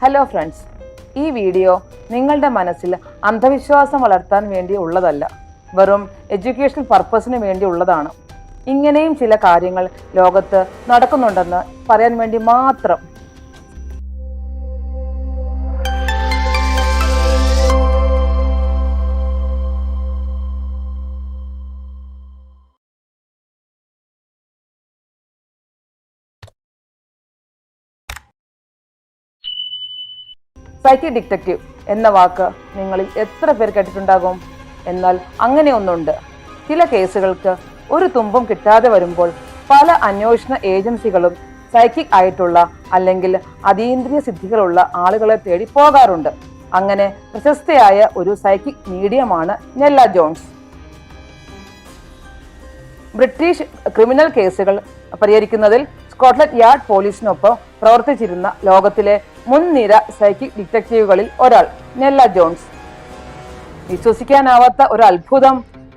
Hello friends ഈ video നിങ്ങളുടെ മനസ്സിൽ അന്ധവിശ്വാസം വളർത്താൻ വേണ്ടി ഉള്ളതല്ല. വെറും എഡ്യൂക്കേഷണൽ പർപ്പസിന് വേണ്ടി ഉള്ളതാണ്. ഇങ്ങനെയും ചില കാര്യങ്ങൾ ലോകത്ത് നടക്കുന്നുണ്ടെന്ന് പറയാൻ വേണ്ടി മാത്രം സൈക്കി ഡിറ്റക്റ്റീവ് എന്ന വാക്ക് നിങ്ങളിൽ എത്ര പേർ കേട്ടിട്ടുണ്ടാകും? എന്നാൽ അങ്ങനെ ഒന്നുണ്ട്. ചില കേസുകൾക്ക് ഒരു തുമ്പും കിട്ടാതെ വരുമ്പോൾ പല അന്വേഷണ ഏജൻസികളും സൈക്കിക് ആയിട്ടുള്ള അല്ലെങ്കിൽ അതീന്ദ്രിയ സിദ്ധികളുള്ള ആളുകളെ തേടി പോകാറുണ്ട്. അങ്ങനെ പ്രശസ്തയായ ഒരു സൈക്കിക് മീഡിയമാണ് നെല്ല ജോൺസ്. ബ്രിട്ടീഷ് ക്രിമിനൽ കേസുകൾ പരിഹരിക്കുന്നതിൽ സ്കോട്ട്ലൻഡ് യാർഡ് പോലീസിനൊപ്പം പ്രവർത്തിച്ചിരുന്ന ലോകത്തിലെ മുൻനിര സൈക്കിക് ഡിറ്റക്റ്റീവുകളിൽ ഒരാൾ നെല്ല ജോൺസ്. വിശ്വസിക്കാനാവാത്ത ഒരു അത്ഭുതം.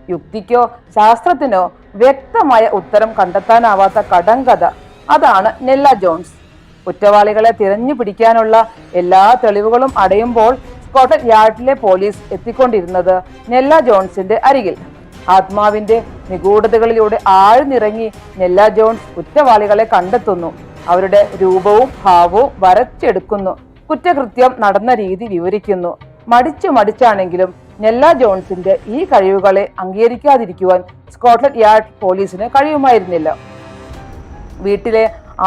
യുക്തിക്കോ ശാസ്ത്രത്തിനോ വ്യക്തമായ ഉത്തരം കണ്ടെത്താനാവാത്ത കടങ്കഥ. അതാണ് നെല്ല ജോൺസ്. കുറ്റവാളികളെ തിരഞ്ഞു പിടിക്കാനുള്ള എല്ലാ തെളിവുകളും അടയുമ്പോൾ സ്കോട്ട്ലൻഡ് യാർഡിലെ പോലീസ് എത്തിക്കൊണ്ടിരുന്നത് നെല്ല ജോൺസിന്റെ അരികിൽ. ആത്മാവിന്റെ നിഗൂഢതകളിലൂടെ ആഴ്ന്നിറങ്ങി നെല്ല ജോൺസ് കുറ്റവാളികളെ കണ്ടെത്തുന്നു. അവരുടെ രൂപവും ഭാവവും വരച്ചെടുക്കുന്നു. കുറ്റകൃത്യം നടന്ന രീതി വിവരിക്കുന്നു. മടിച്ചു മടിച്ചാണെങ്കിലും നെല്ല ജോൺസിന്റെ ഈ കഴിവുകളെ അംഗീകരിക്കാതിരിക്കുവാൻ സ്കോട്ട്ലൻഡ് യാർഡ് പോലീസിന് കഴിയുമായിരുന്നില്ല. വീട്ടിലെ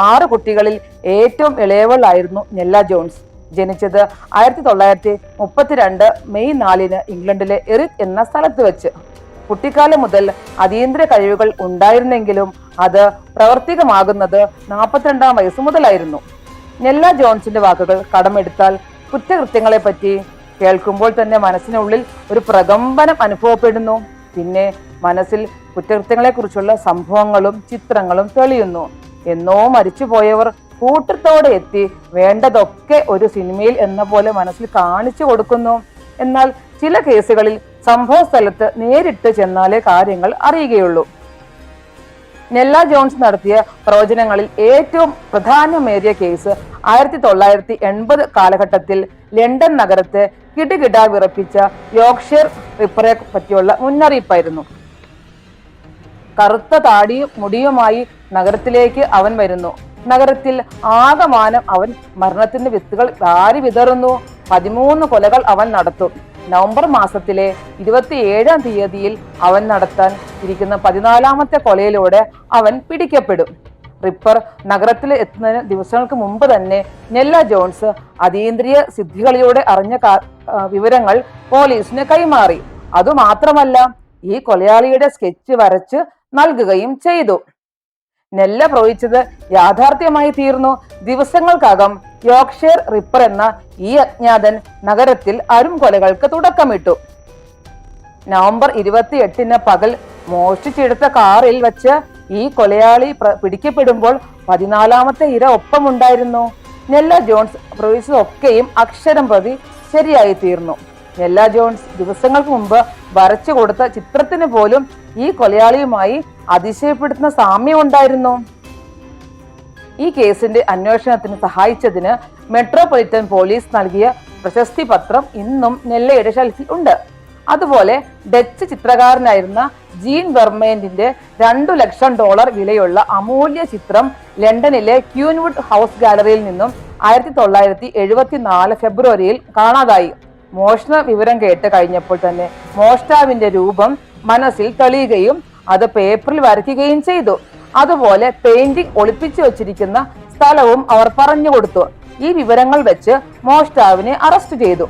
ആറ് കുട്ടികളിൽ ഏറ്റവും ഇളയവളായിരുന്നു നെല്ല ജോൺസ്. ജനിച്ചത് ആയിരത്തി തൊള്ളായിരത്തി മുപ്പത്തിരണ്ട് മെയ് നാലിന് ഇംഗ്ലണ്ടിലെ എറിത് എന്ന സ്ഥലത്ത് വെച്ച്. കുട്ടിക്കാലം മുതൽ അതീന്ദ്ര കഴിവുകൾ ഉണ്ടായിരുന്നെങ്കിലും അത് പ്രവർത്തികമാകുന്നത് നാൽപ്പത്തിരണ്ടാം വയസ്സ് മുതലായിരുന്നു. നെല്ല ജോൺസിന്റെ വാക്കുകൾ കടമെടുത്താൽ കുറ്റകൃത്യങ്ങളെ പറ്റി കേൾക്കുമ്പോൾ തന്നെ മനസ്സിനുള്ളിൽ ഒരു പ്രകമ്പനം അനുഭവപ്പെടുന്നു. പിന്നെ മനസ്സിൽ കുറ്റകൃത്യങ്ങളെക്കുറിച്ചുള്ള സംഭവങ്ങളും ചിത്രങ്ങളും തെളിയുന്നു. എന്നോ മരിച്ചുപോയവർ കൂട്ടത്തോടെ എത്തി വേണ്ടതൊക്കെ ഒരു സിനിമയിൽ എന്ന പോലെ മനസ്സിൽ കാണിച്ചു കൊടുക്കുന്നു. എന്നാൽ ചില കേസുകളിൽ സംഭവ സ്ഥലത്ത് നേരിട്ട് ചെന്നാലേ കാര്യങ്ങൾ അറിയുകയുള്ളൂ. നെല്ല ജോൺസ് നടത്തിയ പ്രവചനങ്ങളിൽ ഏറ്റവും പ്രധാനമേറിയ കേസ് ആയിരത്തി തൊള്ളായിരത്തി എൺപത് കാലഘട്ടത്തിൽ ലണ്ടൻ നഗരത്തെ കിടുകിട വിറപ്പിച്ച യോക്ഷർ റിപ്പറെ പറ്റിയുള്ള മുന്നറിയിപ്പായിരുന്നു. കറുത്ത താടിയും മുടിയുമായി നഗരത്തിലേക്ക് അവൻ വരുന്നു. നഗരത്തിൽ ആകമാനം അവൻ മരണത്തിന്റെ വിത്തുകൾ വാരി വിതറുന്നു. പതിമൂന്ന് കൊലകൾ അവൻ നടത്തും. നവംബർ മാസത്തിലെ ഇരുപത്തിയേഴാം തീയതിയിൽ അവൻ നടത്താൻ ഇരിക്കുന്ന പതിനാലാമത്തെ കൊലയിലൂടെ അവൻ പിടിക്കപ്പെടും. റിപ്പർ നഗരത്തിൽ എത്തുന്നതിന് ദിവസങ്ങൾക്ക് മുമ്പ് തന്നെ നെല്ല ജോൺസ് അതീന്ദ്രിയ സിദ്ധികളിലൂടെ അറിഞ്ഞ വിവരങ്ങൾ പോലീസിന് കൈമാറി. അതുമാത്രമല്ല ഈ കൊലയാളിയുടെ സ്കെച്ച് വരച്ച് നൽകുകയും ചെയ്തു. നെല്ല പ്രവഹിച്ചത് യാഥാർത്ഥ്യമായി തീർന്നു. ദിവസങ്ങൾക്കകം യോർക്ക്ഷയർ റിപ്പർ എന്ന ഈ അജ്ഞാതൻ നഗരത്തിൽ അരും കൊലകൾക്ക് തുടക്കമിട്ടു. നവംബർ ഇരുപത്തി എട്ടിന് പകൽ മോഷ്ടിച്ചെടുത്ത കാറിൽ വെച്ച് ഈ കൊലയാളി പിടിക്കപ്പെടുമ്പോൾ പതിനാലാമത്തെ ഇര ഒപ്പമുണ്ടായിരുന്നു. നെല്ല ജോൺസ് പ്രവേശിച്ചതൊക്കെയും അക്ഷരം പ്രതി ശരിയായി തീർന്നു നെല്ല ജോൺസ് ദിവസങ്ങൾക്ക് മുമ്പ് വരച്ചു കൊടുത്ത ചിത്രത്തിന് പോലും ഈ കൊലയാളിയുമായി അതിശയപ്പെടുത്തുന്ന സാമ്യം ഉണ്ടായിരുന്നു. ഈ കേസിന്റെ അന്വേഷണത്തിന് സഹായിച്ചതിന് മെട്രോപൊളിറ്റൻ പോലീസ് നൽകിയ പ്രശസ്തി പത്രം ഇന്നും നെല്ലയുടെ ഷെൽഫിൽ ഉണ്ട്. അതുപോലെ ഡച്ച് ചിത്രകാരനായിരുന്ന ജീൻ ബെർമേന്റിന്റെ രണ്ടു ലക്ഷം ഡോളർ വിലയുള്ള അമൂല്യ ചിത്രം ലണ്ടനിലെ ക്യൂൻവുഡ് ഹൗസ് ഗാലറിയിൽ നിന്നും ആയിരത്തി തൊള്ളായിരത്തി എഴുപത്തിനാല് ഫെബ്രുവരിയിൽ കാണാതായി. മോഷണ വിവരം കേട്ട് കഴിഞ്ഞപ്പോൾ തന്നെ മോഷ്ടാവിന്റെ രൂപം മനസ്സിൽ തെളിയുകയും അത് പേപ്പറിൽ വരയ്ക്കുകയും ചെയ്തു. അതുപോലെ പെയിന്റിംഗ് ഒളിപ്പിച്ചു വച്ചിരിക്കുന്ന സ്ഥലവും അവർ പറഞ്ഞു കൊടുത്തു. ഈ വിവരങ്ങൾ വെച്ച് മോഷ്ടാവിനെ അറസ്റ്റ് ചെയ്തു.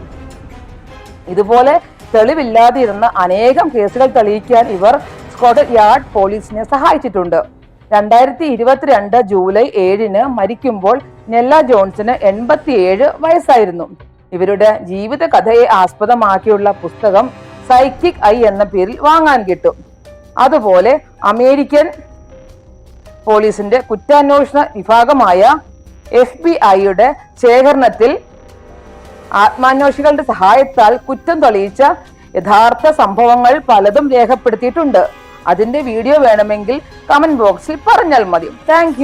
ഇതുപോലെ തെളിവില്ലാതിരുന്ന അനേകം കേസുകൾ തെളിയിക്കാൻ ഇവർ സ്കോട്ട്ലൻഡ് യാർഡ് പോലീസിനെ സഹായിച്ചിട്ടുണ്ട്. രണ്ടായിരത്തി ഇരുപത്തിരണ്ട് ജൂലൈ ഏഴിന് മരിക്കുമ്പോൾ നെല്ല ജോൺസിന് എൺപത്തിയേഴ് വയസ്സായിരുന്നു. ഇവരുടെ ജീവിത കഥയെ ആസ്പദമാക്കിയുള്ള പുസ്തകം സൈക്കിക് ഐ എന്ന പേരിൽ വാങ്ങാൻ കിട്ടും. അതുപോലെ അമേരിക്കൻ പോലീസിന്റെ കുറ്റാന്വേഷണ വിഭാഗമായ എഫ് ബി ഐയുടെ ശേഖരണത്തിൽ ആത്മാന്വേഷികളുടെ സഹായത്താൽ കുറ്റം തെളിയിച്ച യഥാർത്ഥ സംഭവങ്ങൾ പലതും രേഖപ്പെടുത്തിയിട്ടുണ്ട്. അതിന്റെ വീഡിയോ വേണമെങ്കിൽ കമന്റ് ബോക്സിൽ പറഞ്ഞാൽ മതി. താങ്ക്